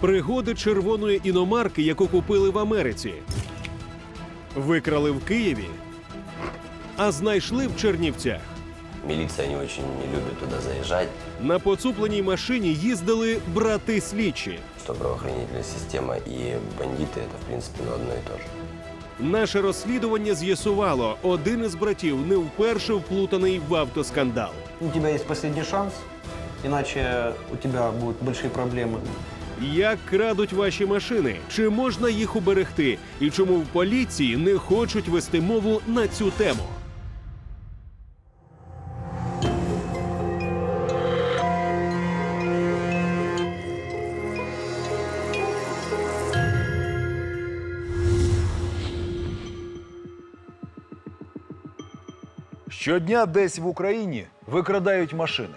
Пригоди червоної іномарки, яку купили в Америці. Викрали в Києві, а знайшли в Чернівцях. Милиция не очень не любит туда заезжать, На поцупленій машині їздили брати слідчі. что правоохранительная система и бандиты это в принципе ну, одно и то же. Наше розслідування з'ясувало, один із братів не вперше вплутаний в автоскандал. У тебя есть последний шанс, иначе у тебя будут большие проблемы. Як крадуть ваші машини? Чи можна їх уберегти? І чому в поліції не хочуть вести мову на цю тему? Щодня десь в Україні викрадають машини.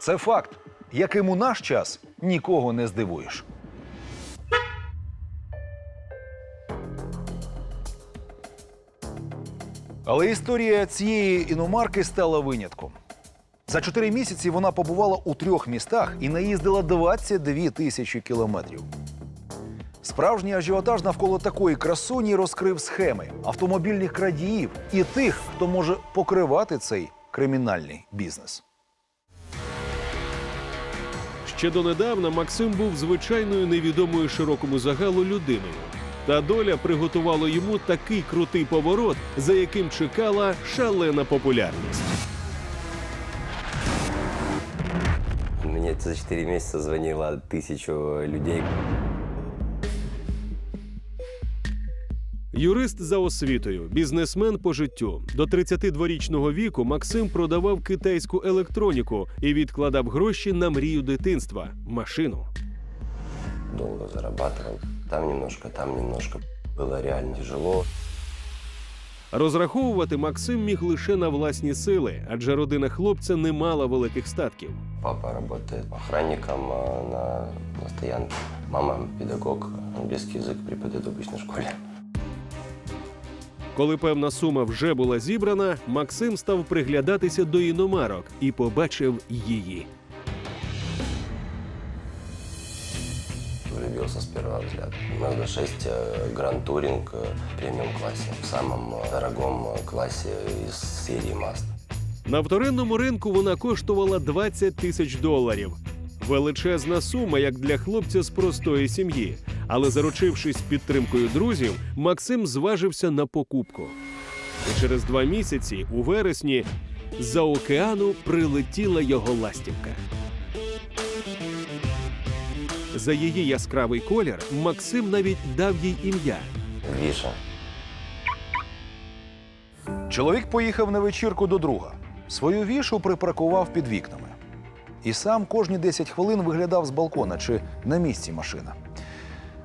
Це факт, яким у наш час нікого не здивуєш. Але історія цієї іномарки стала винятком. За чотири місяці вона побувала у трьох містах і наїздила 22 тисячі кілометрів. Справжній ажіотаж навколо такої красуні розкрив схеми автомобільних крадіїв і тих, хто може покривати цей кримінальний бізнес. Ще донедавна Максим був звичайною невідомою широкому загалу людиною. Та доля приготувала йому такий крутий поворот, за яким чекала шалена популярність. Мне за 4 месяца звонило тысячу людей. Юрист за освітою, бізнесмен по життю. До 32-річного віку Максим продавав китайську електроніку і відкладав гроші на мрію дитинства машину. Долго зарабатывал. Там немножко, там немножко. Было реально тяжело. Розраховувати Максим міг лише на власні сили, адже родина хлопця не мала великих статків. Папа работает охранником а, на, на стоянке. Мама педагог, английский язык преподает в обычной школе. Коли певна сума вже була зібрана, Максим став приглядатися до іномарок і побачив її. Влюбился с первого взгляда. Mazda 6 э, Grand Touring э, в премиум классе. В самом э, дорогом э, классе из серии Mazda. На вторинному ринку вона коштувала 20 тисяч доларів. Величезна сума, як для хлопця з простої сім'ї. Але заручившись підтримкою друзів, Максим зважився на покупку. І через два місяці, у вересні, за океану прилетіла його ластівка. За її яскравий колір Максим навіть дав їй ім'я. Виша. Чоловік поїхав на вечірку до друга. Свою вішу припаркував під вікнами. І сам кожні 10 хвилин виглядав з балкона чи на місці машина.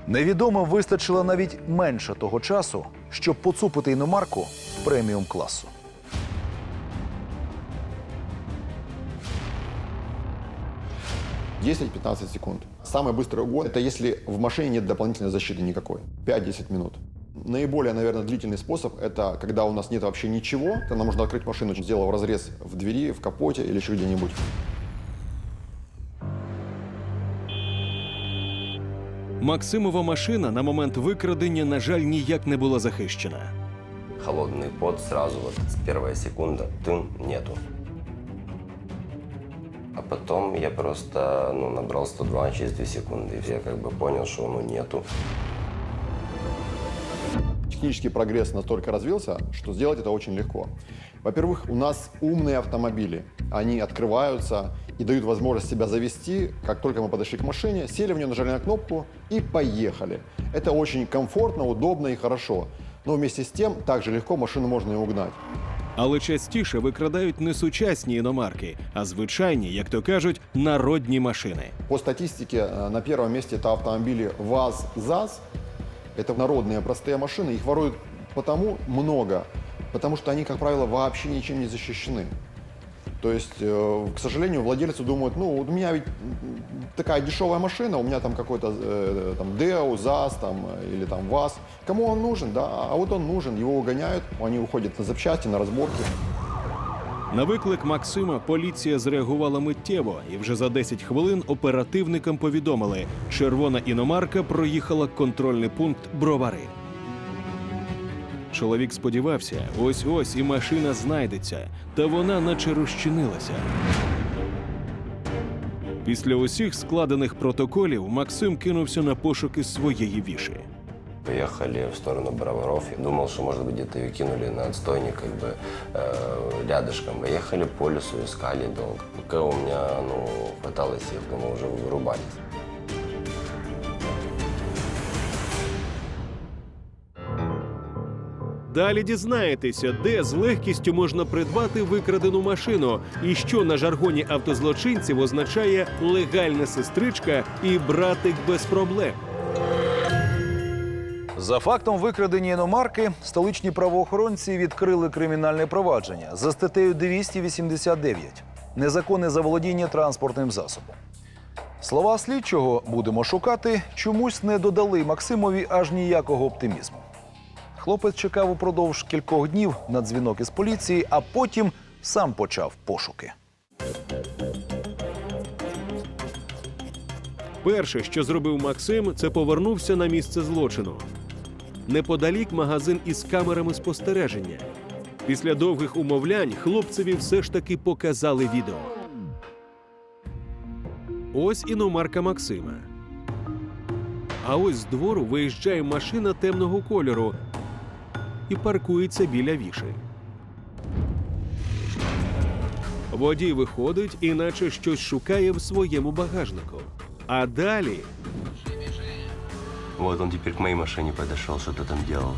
Невідомо вистачило навіть менше того часу, щоб поцупити іномарку преміум класу. — 10-15 секунд. Самый быстрый угон – это если в машине нет дополнительной защиты никакой. 5-10 минут. Наиболее, наверное, длительный способ – это когда у нас нет вообще ничего, то нам нужно открыть машину, сделав разрез в двери, в капоте или еще где-нибудь. Максимова машина на момент викрадення, на жаль, ніяк не була захищена. Холодный пот сразу, вот с первая секунда, тым, нету. А потом я просто ну, набрал 102 через 2 секунды. И я как бы понял, что ну нету. Технический прогресс настолько развился, что сделать это очень легко. Во-первых, у нас умные автомобили. Они открываются и дают возможность себя завести. Как только мы подошли к машине, сели в нее, нажали на кнопку и поехали. Это очень комфортно, удобно и хорошо. Но вместе с тем, также легко машину можно и угнать. Але частіше викрадають не сучасні іномарки, а звичайні, як то кажуть, народні машини. По статистике, э, на первом месте это автомобили ВАЗ-ЗАЗ. Это народные простые машины. Их воруют потому много, потому что они, как правило, вообще ничем не защищены. То есть, э, к сожалению, владельцы думают, ну, у меня ведь такая дешевая машина, у меня там какой-то э, там Део, ЗАЗ там, или там ВАЗ. Кому он нужен, да? А вот он нужен, его угоняют, они уходят на запчасти, на разборки. На виклик Максима поліція зреагувала миттєво, і вже за 10 хвилин оперативникам повідомили, червона іномарка проїхала контрольний пункт Бровари. Чоловік сподівався, ось ось і машина знайдеться, та вона наче розчинилася. Після усіх складених протоколів Максим кинувся на пошуки своєї віші. Поехали в сторону Броваров. Я думал, что, может быть, где-то ее кинули на отстойник, как бы э, рядышком. Ехали по лесу, искали долго. Пока у меня, ну, хватало сил, мы уже вырубались. Далі дізнаєтеся, де з легкістю можна придбати викрадену машину, і що на жаргоні автозлочинців означає легальна сестричка і братик без проблем. За фактом викрадення іномарки столичні правоохоронці відкрили кримінальне провадження за статтею 289 незаконне заволодіння транспортним засобом. Слова слідчого будемо шукати чомусь не додали Максимові аж ніякого оптимізму. Хлопець чекав упродовж кількох днів на дзвінок із поліції, а потім сам почав пошуки. Перше, що зробив Максим, це повернувся на місце злочину. Неподалік магазин із камерами спостереження. Після довгих умовлянь хлопцеві все ж таки показали відео. Ось іномарка Максима. А ось з двору виїжджає машина темного кольору і паркується біля віші. Водій виходить, іначе щось шукає в своєму багажнику. А далі Вот он теперь к моей машине подошел, что-то там делал.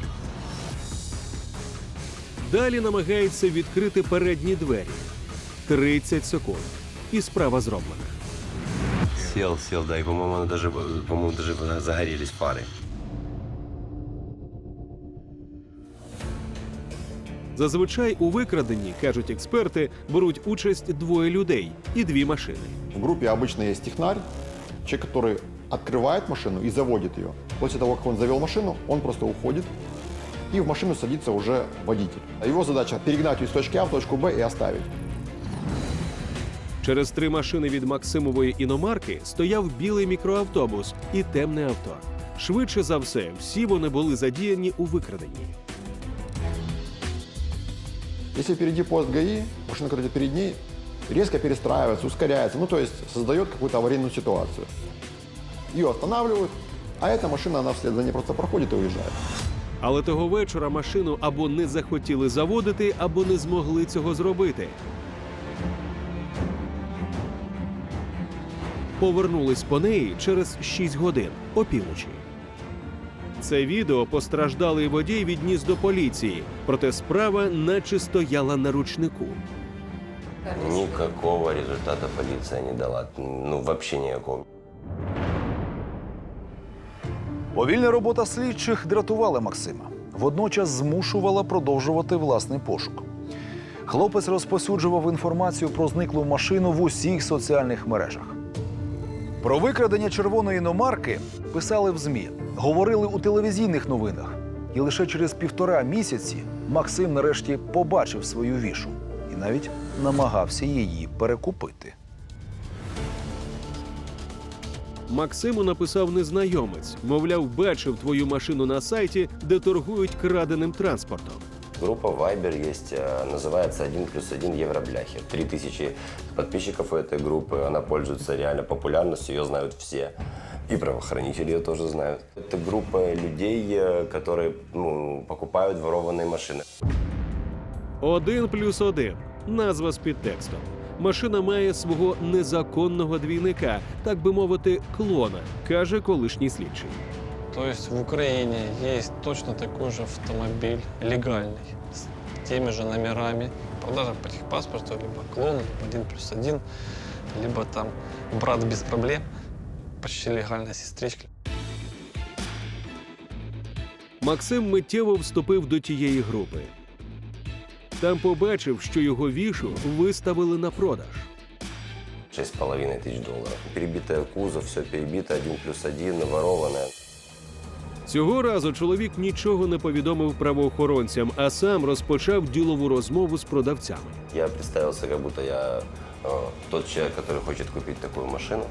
Далі намагається відкрити передні двері. 30 секунд. І справа зроблена. Сел, сел, да, и, по-моему, она даже, по-моему, даже загорелись фары. Зазвичай у викраденні, кажуть експерти, беруть участь двоє людей і дві машини. В группе обычно есть технарь, человек, который открывает машину и заводит ее. После того, как он завел машину, он просто уходит, и в машину садится уже водитель. Его задача перегнать ее из точки А в точку Б и оставить. Через три машини від Максимової іномарки стояв білий мікроавтобус і темне авто. Швидше за все, всі вони були задіяні у викраденні. Если впереди поезд ГАИ, машина, которая перед ней, резко перестраивается, ускоряется, ну то есть создает какую-то аварийную ситуацию. Ее останавливают, а эта машина, она вслед за ней просто проходит и уезжает. Але того вечора машину або не захотіли заводити, або не змогли цього зробити. Повернулись по неї через 6 годин опівночі. Це відео постраждалий водій відніс до поліції, проте справа наче стояла на ручнику. Никакого результата полиция не дала. Ну, вообще никакого. Повільна робота слідчих дратувала Максима. Водночас змушувала продовжувати власний пошук. Хлопець розпосюджував інформацію про зниклу машину в усіх соціальних мережах. Про викрадення червоної іномарки писали в ЗМІ, говорили у телевізійних новинах. І лише через півтора місяці Максим нарешті побачив свою вішу і навіть намагався її перекупити. Максиму написав незнайомець, мовляв, бачив твою машину на сайті, де торгують краденим транспортом. Группа Viber есть, э, называется «1 плюс 1 евробляхи». 3000 подписчиков у этой группы, она пользуется реально популярностью, ее знают все. И правоохранители ее тоже знают. Это группа людей, э, которые ну, покупают ворованные машины. Один плюс один. Назва з підтекстом. Машина має свого незаконного двійника, так би мовити, клона, каже колишній слідчий. То есть в Украине есть точно такой же автомобиль легальный, с теми же номерами. Продажа по техпаспорту, либо клон, либо один плюс один, либо там брат без проблем, почти легальная сестричка. Максим миттєво вступив до тієї групи. Там побачив, що його вішу виставили на продаж. 6,5 тысяч долларов. Перебитая кузов, все перебито, 1 плюс 1, ворованное. Цього разу чоловік нічого не повідомив правоохоронцям, а сам розпочав ділову розмову з продавцями. Я представился, как будто я э, тот человек, который хочет купить такую машину.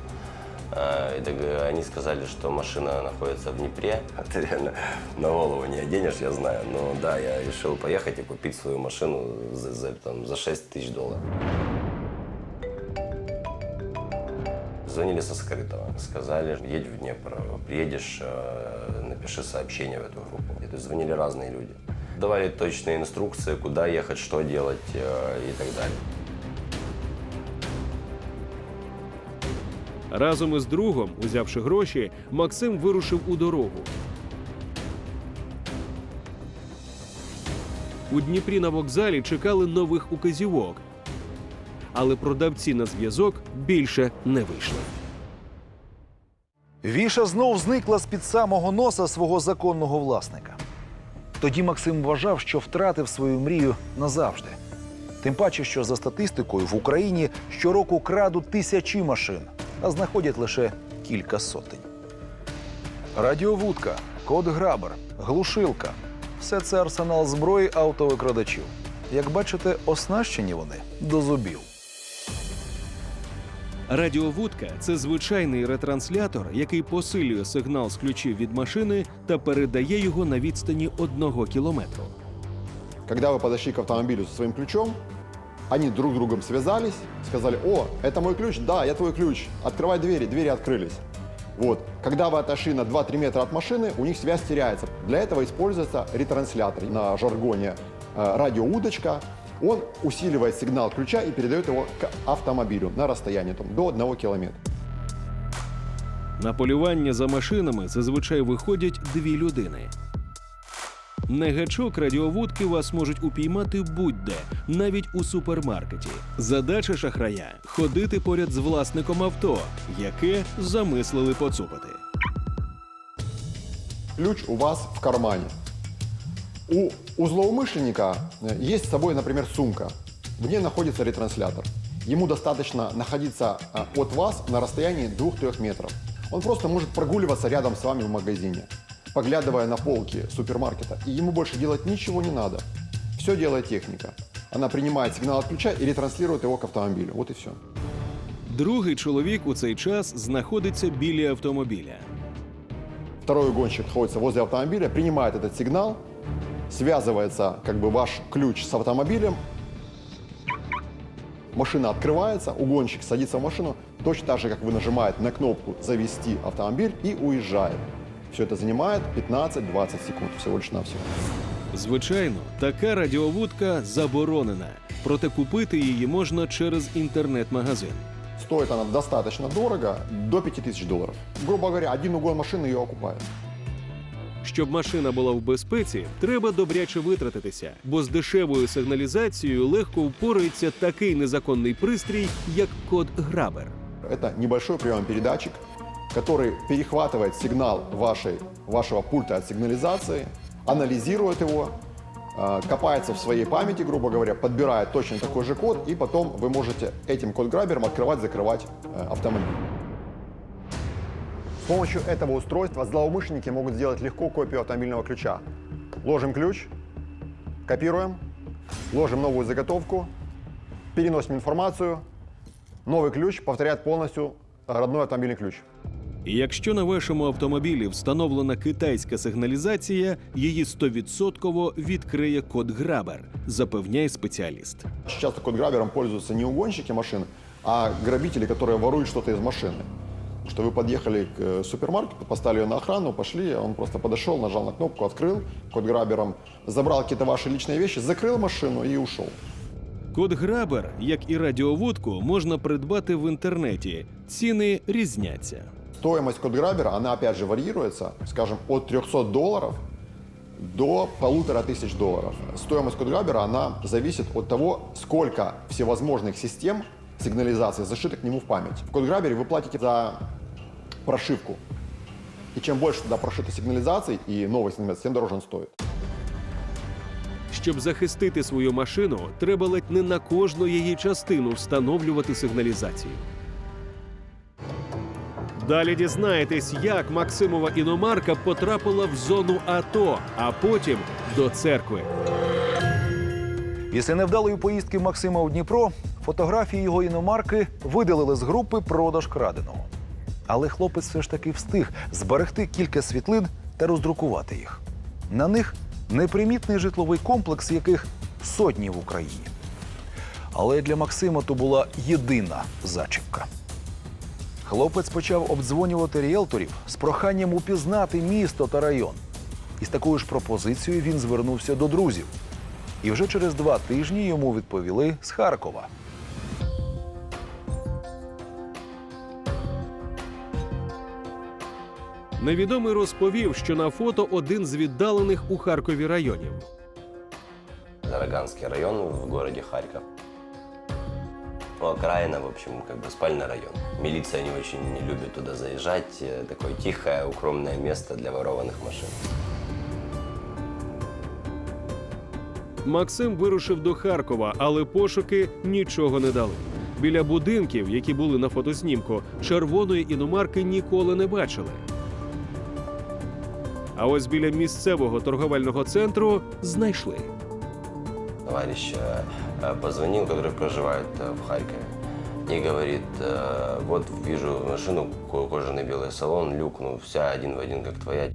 А, так, они сказали, что машина находится в Днепре. Это реально на голову не оденешь, я знаю. Но да, я решил поехать и купить свою машину за, за, там, за 6 тысяч долларов. Звонили со скрытого. Сказали, едь в Днепр, приедешь, э, напиши сообщение в эту группу. То есть звонили разные люди. Давали точные инструкции, куда ехать, что делать э, и так далее. Разом із другом, узявши гроші, Максим вирушив у дорогу. У Дніпрі на вокзалі чекали нових указівок, але продавці на зв'язок більше не вийшли. Віша знов зникла з-під самого носа свого законного власника. Тоді Максим вважав, що втратив свою мрію назавжди. Тим паче, що за статистикою в Україні щороку крадуть тисячі машин, а знаходять лише кілька сотень. Радіовудка, код грабер, глушилка все це арсенал зброї автовикрадачів. Як бачите, оснащені вони до зубів. Радіовудка це звичайний ретранслятор, який посилює сигнал з ключів від машини та передає його на відстані одного кілометру. Когда вы подошли к автомобилю со своим ключом, они друг с другом связались, сказали, о, это мой ключ, да, я твой ключ, открывай двери, двери открылись. Вот. Когда вы отошли на 2-3 метра от машины, у них связь теряется. Для этого используется ретранслятор на жаргоне э, радиоудочка. Он усиливает сигнал ключа и передает его к автомобилю на расстояние там, до 1 километра. На полювання за машинами зазвичай виходять дві людини. На гачок радіовудки вас можуть упіймати будь-де, навіть у супермаркеті. Задача шахрая ходити поряд з власником авто, яке замислили поцупити. Ключ у вас в кармане. У, у злоумышленника есть с собой, например, сумка. В ней находится ретранслятор. Ему достаточно находиться от вас на расстоянии 2-3 метров. Он просто может прогуливаться рядом с вами в магазине, поглядывая на полки супермаркета. И ему больше делать ничего не надо. Все делает техника. Она принимает сигнал от ключа и ретранслирует его к автомобилю. Вот и все. Другий чоловік у цей час знаходиться біля автомобіля. Второй гонщик находится возле автомобиля, принимает этот сигнал, связывается как бы ваш ключ с автомобилем, машина открывается, угонщик садится в машину, точно так же, как вы нажимаете на кнопку «Завести автомобиль» и уезжает. Все это занимает 15-20 секунд всего лишь навсего. Звичайно, така радіовудка заборонена, проте купити її можна через інтернет-магазин. Стоит она достаточно дорого, до 5000 долларов. Грубо говоря, один угон машины ее окупает. Щоб машина була в безпеці, треба добряче витратитися, бо з дешевою сигналізацією легко впорається такий незаконний пристрій, як код Грабер. Это небольшой прием-передатчик, который перехватывает сигнал вашей, вашего пульта от сигнализации, анализирует его, э, копается в своей памяти, грубо говоря, подбирает точно такой же код, и потом вы можете этим код-грабером открывать-закрывать э, автомобиль. С помощью этого устройства злоумышленники могут сделать легко копию автомобильного ключа. Ложим ключ, копируем, ложим новую заготовку, переносим информацию, Новый ключ повторяет полностью родной автомобильный ключ. І якщо на вашому автомобілі встановлена китайська сигналізація, її 100% відкриє код Грабер, запевняє спеціаліст. Часто код-грабером пользуются не угонщики машин, а грабители, которые воруют что-то из машины. Что вы подъехали к э, супермаркету, поставили ее на охрану, пошли, он просто подошел, нажал на кнопку, открыл код-грабером, забрал какие-то ваши личные вещи, закрыл машину и ушел. Код Грабер, як і радіовудку, можна придбати в інтернеті. Ціни різняться. Стоимость код-грабера, она опять же варьируется, скажем, от 300 долларов до полутора тысяч долларов. Стоимость код-грабера, она зависит от того, сколько всевозможных систем сигнализации зашито к нему в память. В код-грабере вы платите за прошивку. И чем больше туда прошито сигнализаций и новой сигнализации, тем дороже он стоит. Щоб захистити свою машину, треба ледь не на кожну її частину встановлювати сигналізацію. Далі дізнаєтесь, як Максимова іномарка потрапила в зону АТО, а потім до церкви. Після невдалої поїздки Максима у Дніпро фотографії його іномарки видалили з групи продаж краденого. Але хлопець все ж таки встиг зберегти кілька світлин та роздрукувати їх. На них непримітний житловий комплекс, яких сотні в Україні. Але для Максима то була єдина зачіпка. Хлопець почав обдзвонювати ріелторів з проханням упізнати місто та район. І з такою ж пропозицією він звернувся до друзів. І вже через два тижні йому відповіли з Харкова. Невідомий розповів, що на фото один з віддалених у Харкові районів. Дороганский район в городе Харьков Ну, окраина, в общем, как бы спальный район. Милиция не очень не любит туда заезжать. Э, Такое тихое, укромное место для ворованных машин. Максим вирушив до Харкова, але пошуки нічого не дали. Біля будинків, які були на фотознімку, червоної іномарки ніколи не бачили. А ось біля місцевого торговельного центру знайшли. Товарищ э, э, позвонил, который проживает э, в Харькове. И говорит, э, вот вижу машину, ко- кожаный белый салон, люк, ну вся один в один, как твоя.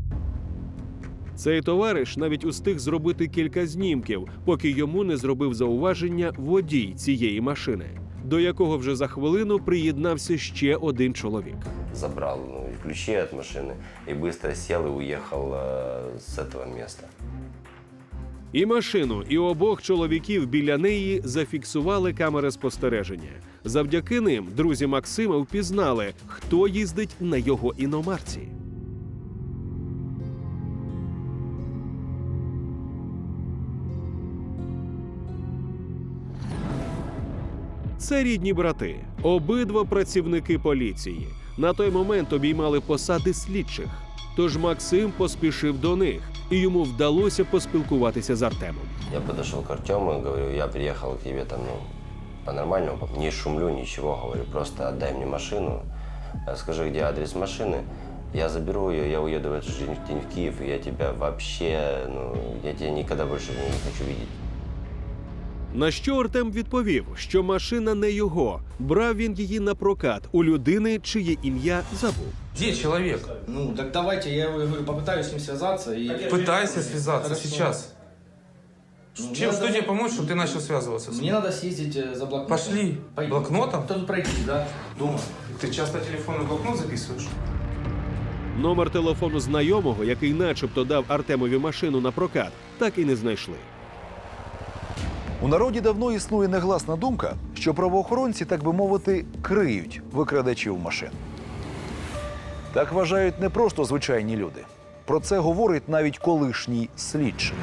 Цей товариш навіть устиг зробити кілька знімків, поки йому не зробив зауваження водій цієї машини, до якого вже за хвилину приєднався ще один чоловік. Забрал ну, ключи от машины и быстро сел и уехал э, с этого места. І машину, і обох чоловіків біля неї зафіксували камери спостереження. Завдяки ним друзі Максима впізнали, хто їздить на його іномарці. Це рідні брати, обидва працівники поліції. На той момент обіймали посади слідчих. Тож Максим поспішив до них, і йому вдалося поспілкуватися з Артемом. Я подошел к Артему и говорю, я приехал к тебе там, ну, по-нормальному, не шумлю, ничего, говорю, просто отдай мне машину, э, скажи, где адрес машины, я заберу ее, я уеду в этот же день в Киев, и я тебя вообще, ну, я тебя никогда больше не хочу видеть. На що Артем відповів, що машина не його. Брав він її на прокат у людини, чиє ім'я забув. Где человек? Ну, так давайте, я говорю, попытаюсь с ним связаться и... Пытайся связаться Хорошо. сейчас. Ну, Чем, мне что надо- тебе помочь, чтобы ты начал связываться с Мне ним? надо съездить э, за блокнотом. Пошли. Пойдем. Блокнотом? Кто тут пройти, да? Дома. Ты часто телефонный блокнот записываешь? Номер телефону знайомого, який начебто дав Артемові машину на прокат, так і не знайшли. У народі давно існує негласна думка, що правоохоронці, так би мовити, криють викрадачів машин. Так вважають не просто звичайні люди. Про це говорить навіть колишній слідчий.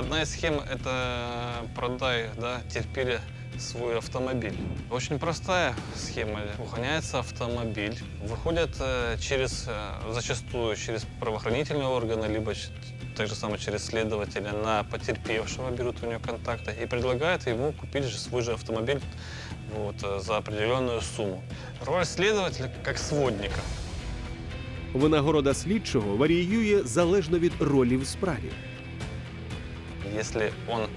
Одна из схем – это продай, да, терпели свой автомобиль. Очень простая схема. Уханяется автомобиль, выходят э, через, э, зачастую через правоохранительные органы, либо ч- так же самое через следователя на потерпевшего, берут у него контакты и предлагают ему купить же свой же автомобиль вот, э, за определенную сумму. Роль следователя как сводника. Винагорода слідчого варіює залежно від ролі в справі. Если он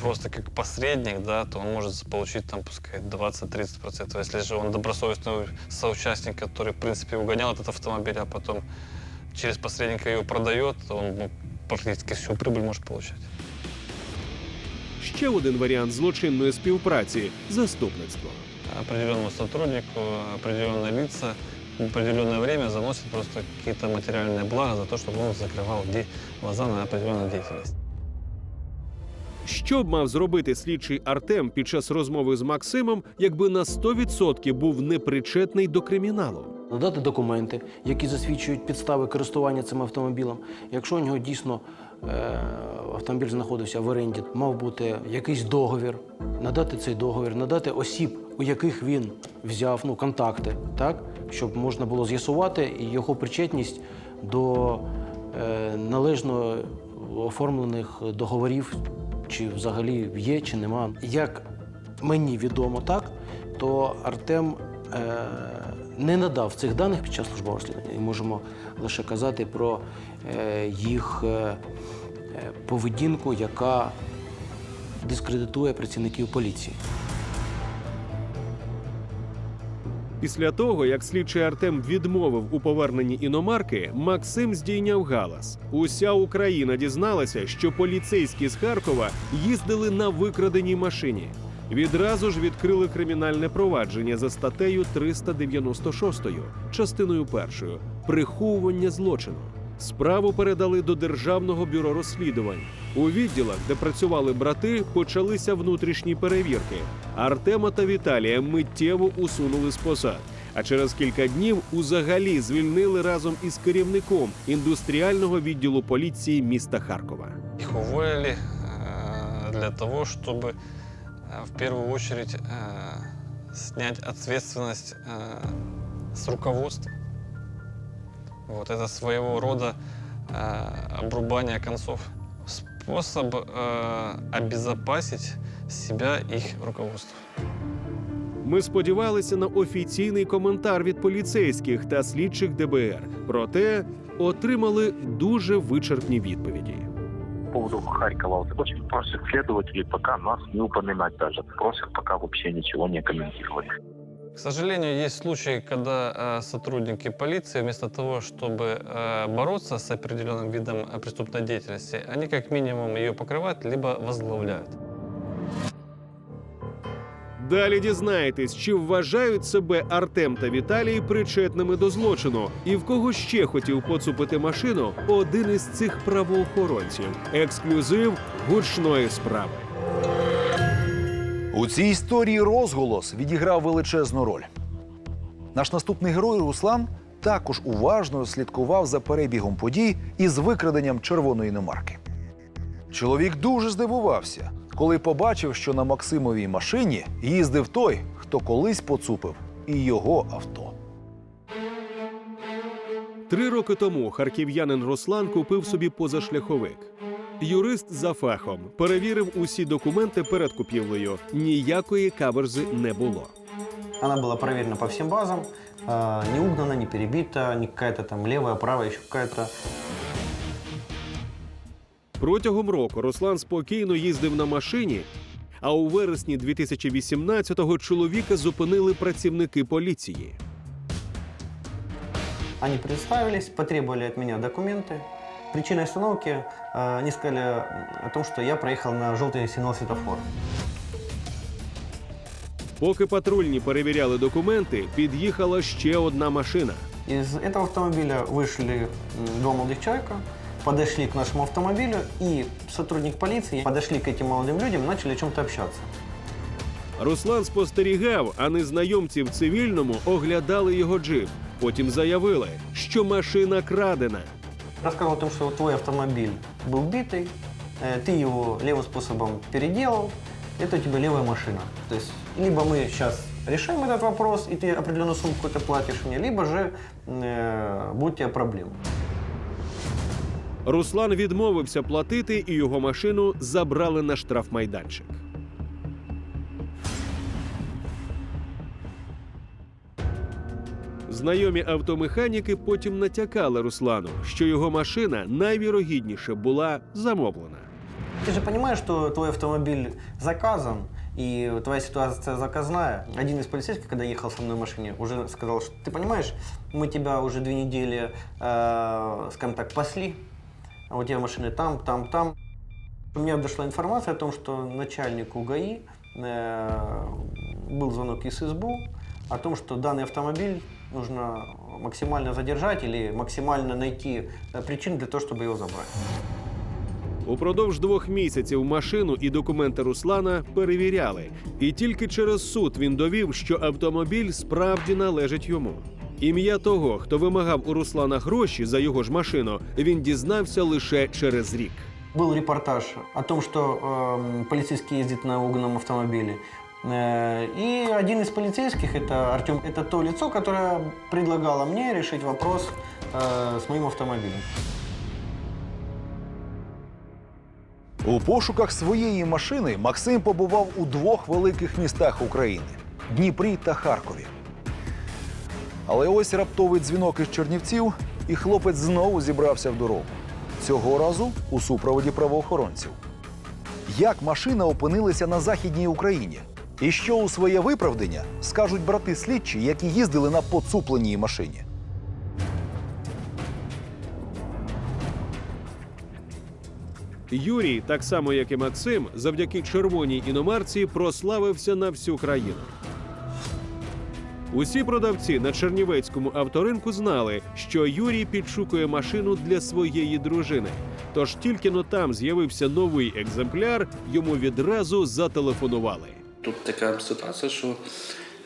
просто как посредник, да, то он может получить там, пускай, 20-30%. Если же он добросовестный соучастник, который, в принципе, угонял этот автомобиль, а потом через посредника его продает, то он ну, практически всю прибыль может получать. Ще один варіант злочинної співпраці заступництво. Определенному сотруднику, определенные лица в определенное время заносят просто какие-то материальные блага за то, чтобы он закрывал де- глаза на определенную деятельность. Що б мав зробити слідчий Артем під час розмови з Максимом, якби на 100% був непричетний до криміналу? надати документи, які засвідчують підстави користування цим автомобілем. Якщо у нього дійсно е, автомобіль знаходився в оренді, мав бути якийсь договір, надати цей договір, надати осіб, у яких він взяв ну, контакти, так, щоб можна було з'ясувати його причетність до е, належно оформлених договорів, чи взагалі є, чи нема. Як мені відомо так, то Артем е, не надав цих даних під час службового розслідування. І можемо лише казати про е, їх е, е, поведінку, яка дискредитує працівників поліції. Після того, як слідчий Артем відмовив у поверненні іномарки, Максим здійняв галас. Уся Україна дізналася, що поліцейські з Харкова їздили на викраденій машині. Відразу ж відкрили кримінальне провадження за статтею 396, частиною першою приховування злочину. Справу передали до Державного бюро розслідувань. У відділах, де працювали брати, почалися внутрішні перевірки. Артема та Віталія миттєво усунули з посад. А через кілька днів узагалі звільнили разом із керівником індустріального відділу поліції міста Харкова. Их уволили э, для того, чтобы э, в первую очередь э, снять ответственность э, с руководства. Вот это своего рода э, обрубание концов. Способ э, обезопасить себя и их руководство. Ми сподівалися на офіційний коментар від поліцейських та слідчих ДБР. Проте отримали дуже вичерпні відповіді. По поводу Харькова, вот очень просят следователи пока нас не упоминать даже. Просят пока вообще ничего не комментировать. К сожалению, есть случаи, когда э, сотрудники полиции вместо того, чтобы э, бороться с определенным видом э, преступной деятельности, они как минимум ее покрывают, либо возглавляют. Далі дізнаєтесь, чи вважають себе Артем та Віталій причетними до злочину, і в кого ще хотів поцупити машину один із цих правоохоронців. Ексклюзив гучної справи. У цій історії розголос відіграв величезну роль. Наш наступний герой Руслан також уважно слідкував за перебігом подій із викраденням червоної іномарки. Чоловік дуже здивувався, коли побачив, що на Максимовій машині їздив той, хто колись поцупив і його авто. Три роки тому харків'янин Руслан купив собі позашляховик. Юрист за фахом перевірив усі документи перед купівлею. Ніякої каверзи не було. Она была проверена по всем базам, э, не угнана, не перебита, не какая-то там левая, правая, еще какая-то. Протягом року Руслан спокійно їздив на машині. А у вересні 2018-го чоловіка зупинили працівники поліції. Они представились, потребовали от меня документы. Причиной остановки э, они сказали о том, что я проехал на желтый сигнал светофора. Поки патрульні перевіряли документи, під'їхала ще одна машина. Из этого автомобиля вышли м, два молодых человека, подошли к нашему автомобилю, и сотрудник полиции подошли к этим молодым людям и начали о чем-то общаться. Руслан спостерігав, а незнайомці в цивільному оглядали його джип. Потім заявили, що машина крадена. Рассказал о том, что твой автомобиль был битый, э, ты его левым способом переделал, это у тебя левая машина. То есть либо мы сейчас решаем этот вопрос, и ты определенную сумму какую-то платишь мне, либо же э, будет у тебя проблема. Руслан відмовився платити, і його машину забрали на штрафмайданчик. Знайомі автомеханіки потім натякали Руслану, що його машина найвірогідніше була замовлена. Ты же понимаешь, что твой автомобиль заказан, и твоя ситуация заказная. Один из полицейских, когда ехал со мной в машине, уже сказал, что ты понимаешь, мы тебя уже две недели, э, скажем так, пасли, а у тебя машины там, там, там. У меня дошла информация о том, что начальнику ГАИ э, был звонок из СБУ о том, что данный автомобиль нужно максимально задержать или максимально найти э, причин для того, чтобы его забрать. Упродовж двох місяців машину і документи Руслана перевіряли, і тільки через суд він довів, що автомобіль справді належить йому. Ім'я того, хто вимагав у Руслана гроші за його ж машину, він дізнався лише через рік. Был репортаж о том, что эм, полицейский ездит на угнанном автомобиле. Э, и один из полицейских, это Артем, это то лицо, которое предлагало мне решить вопрос э, с моим автомобилем. У пошуках своєї машини Максим побував у двох великих містах України Дніпрі та Харкові. Але ось раптовий дзвінок із Чернівців, і хлопець знову зібрався в дорогу. Цього разу у супроводі правоохоронців. Як машина опинилася на Західній Україні? І що у своє виправдання скажуть брати слідчі, які їздили на поцупленій машині? Юрій, так само як і Максим, завдяки червоній іномарці прославився на всю країну. Усі продавці на чернівецькому авторинку знали, що Юрій підшукує машину для своєї дружини. Тож тільки но там з'явився новий екземпляр, йому відразу зателефонували. Тут така ситуація, що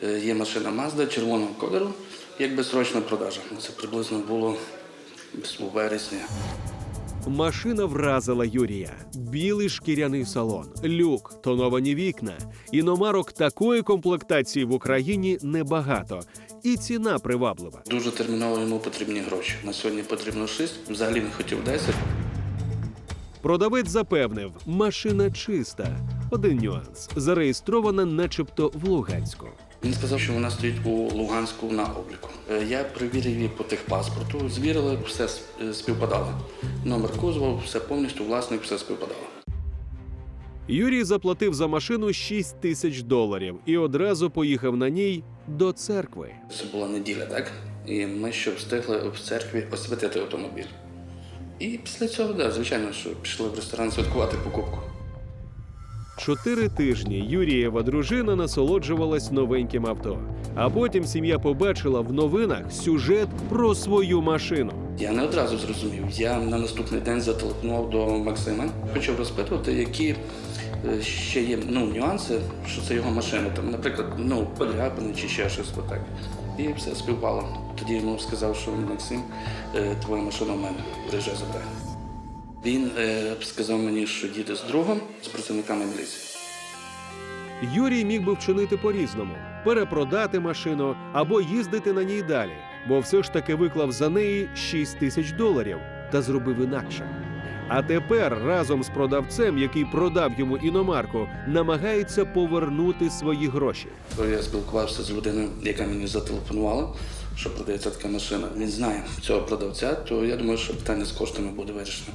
е, є машина Mazda червоного кольору, як безсрочна продажа. Це приблизно було у вересні. Машина вразила Юрія. Білий шкіряний салон, люк, тоновані вікна. Іномарок такої комплектації в Україні небагато, і ціна приваблива. Дуже терміново йому потрібні гроші. На сьогодні потрібно 6, взагалі не хотів 10. Продавець запевнив, машина чиста. Один нюанс зареєстрована, начебто, в Луганську. Він сказав, що вона стоїть у Луганську на обліку. Е, Я перевірив її по техпаспорту, звірили, все е, співпадало. Номер кузова, все повністю, власник, все співпадало. Юрій заплатив за машину 6 тисяч доларів і одразу поїхав на ній до церкви. Це була неділя, так? І ми ще встигли в церкві освятити автомобіль. І після цього, да, звичайно, що пішли в ресторан святкувати покупку. Чотири тижні Юрієва дружина насолоджувалась новеньким авто. А потім сім'я побачила в новинах сюжет про свою машину. Я не одразу зрозумів. Я на наступний день зателефонував до Максима, почав розпитувати, які е, ще є ну, нюанси, що це його машина. Там, наприклад, ну, подряпини чи ще щось отак. І все співпало. Тоді йому сказав, що Максим, е, твоя машина в мене, приїжджай забирай. Він е, сказав мені, що їде з другом, з працівниками міліції. Юрій міг би вчинити по-різному: перепродати машину або їздити на ній далі, бо все ж таки виклав за неї 6 тисяч доларів та зробив інакше. А тепер разом з продавцем, який продав йому іномарку, намагається повернути свої гроші. Я спілкувався з людиною, яка мені зателефонувала, що продається така машина. Він знає цього продавця, то я думаю, що питання з коштами буде вирішено.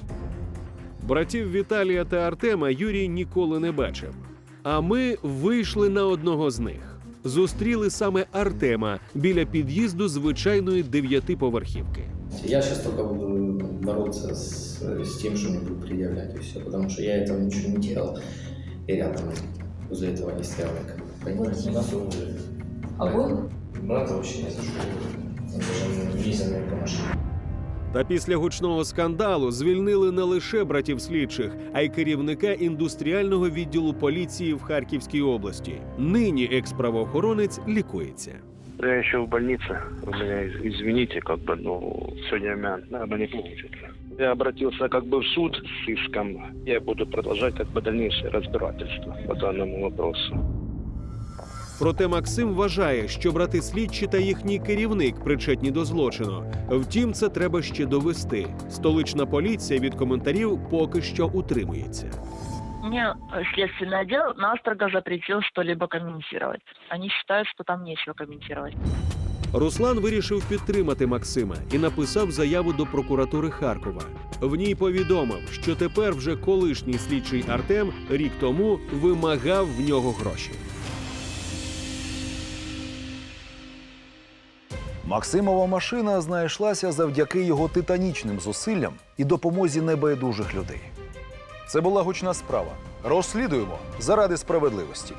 Братів Віталія та Артема Юрій ніколи не бачив. А ми вийшли на одного з них. Зустріли саме Артема біля під'їзду звичайної дев'ятиповерхівки. Я сейчас только буду бороться с, с тем, что мне будут предъявлять и все, потому что я этого ничего не делал, и рядом возле этого не стоял никогда. Понимаете? У нас уже... Обоих? Брата вообще не за что. Он даже не ездил на этой машине. Та після гучного скандалу звільнили не лише братів слідчих, а й керівника індустріального відділу поліції в Харківській області. Нині екс-правоохоронець лікується. Я еще в больнице. У меня, извините, как бы, ну, сегодня у меня, наверное, не получится. Я обратился как бы в суд с иском. Я буду продолжать как бы дальнейшее разбирательство по данному вопросу. Проте Максим вважає, що брати слідчі та їхній керівник причетні до злочину. Втім, це треба ще довести. Столична поліція від коментарів поки що утримується. Мне э, следственный отдел настрого запретил что-либо комментировать. Они считают, что там нечего комментировать. Руслан вирішив підтримати Максима і написав заяву до прокуратури Харкова. В ній повідомив, що тепер вже колишній слідчий Артем рік тому вимагав в нього гроші. Максимова машина знайшлася завдяки його титанічним зусиллям і допомозі небайдужих людей. Це була гучна справа. Розслідуємо заради справедливості.